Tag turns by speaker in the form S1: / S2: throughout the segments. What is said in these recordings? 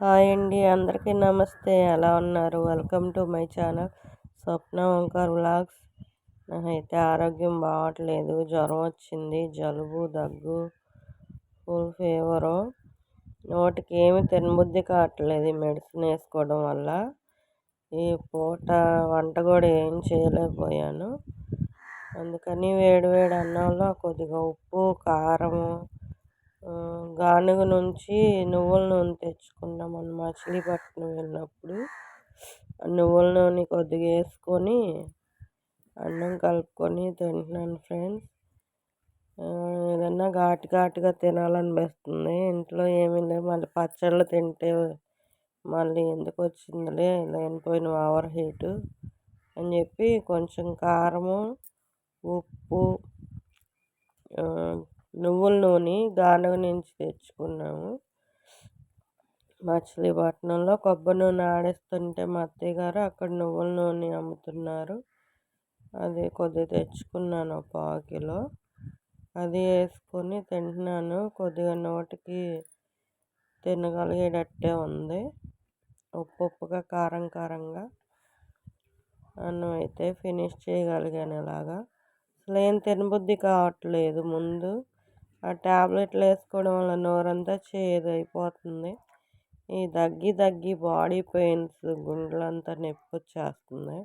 S1: Hi అండి అందరికీ నమస్తే. ఎలా ఉన్నారు? Welcome to my channel Swapna Omkar vlogs. నాకైతే ఆరోగ్యం బాగట్లేదు. జ్వరం వచ్చింది జలుబు దగ్గు ఫుల్ ఫీవరు. నోటికి ఏమి తినబుద్ధి కావట్లేదు మెడిసిన్ వేసుకోవడం వల్ల. ఈ పూట వంట కూడా ఏం చేయలేకపోయాను. అందుకని వేడి వేడి అన్నంలో కొద్దిగా ఉప్పు కారము గానుగ నుంచి నువ్వుల నూనె తెచ్చుకున్నాం మొన్న మచిలీపట్నం వెళ్ళినప్పుడు. నువ్వుల నూనె కొద్దిగా వేసుకొని అన్నం కలుపుకొని తింటున్నాను ఫ్రెండ్స్. ఏదన్నా ఘాటు ఘాటుగా తినాలనిపిస్తుంది. ఇంట్లో ఏమీ లేవు. మళ్ళీ పచ్చళ్ళు తింటే మళ్ళీ ఎందుకు వచ్చిందిలే? లేనిపోయిన ఓవర్ హీటు అని చెప్పి కొంచెం కారము ఉప్పు నువ్వుల నూనె గానుగ నుంచి తెచ్చుకున్నాము. మచిలీపట్నంలో కొబ్బరి నూనె ఆడిస్తుంటే మా అత్తయ్య గారు అక్కడ నువ్వుల నూనె అమ్ముతున్నారు. అది కొద్దిగా తెచ్చుకున్నాను ఒక పావు కిలో అది వేసుకొని తింటున్నాను. కొద్దిగా నోటికి తినగలిగేటట్టే ఉంది. ఉప్పు ఉప్పుగా కారం కారంగా. అన్నం అయితే ఫినిష్ చేయగలిగాను ఇలాగా. అసలు ఏం తినబుద్ధి కావట్లేదు ముందు. ఆ ట్యాబ్లెట్లు వేసుకోవడం వల్ల నోరంతా చేదు అయిపోతుంది ఈ దగ్గి దగ్గి బాడీ పెయిన్స్ గుండెలంతా నొప్పి వచ్చేస్తుంది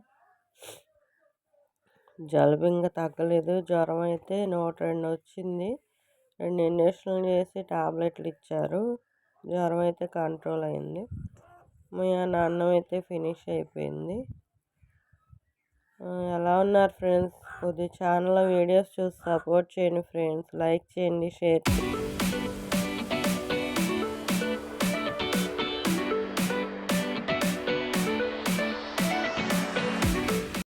S1: జలుబు ఇంకా తగ్గలేదు. జ్వరం అయితే నూట రెండు వచ్చింది. రెండు ఇంజక్షన్లు చేసి టాబ్లెట్లు ఇచ్చారు. జ్వరం అయితే కంట్రోల్ అయింది. మీ అన్నం అయితే ఫినిష్ అయిపోయింది. ఎలా ఉన్నారు ఫ్రెండ్స్? కొద్ది ఛానల్ వీడియోస్ చూసి సపోర్ట్ చేయండి ఫ్రెండ్స్. లైక్ చేయండి షేర్ చేయండి.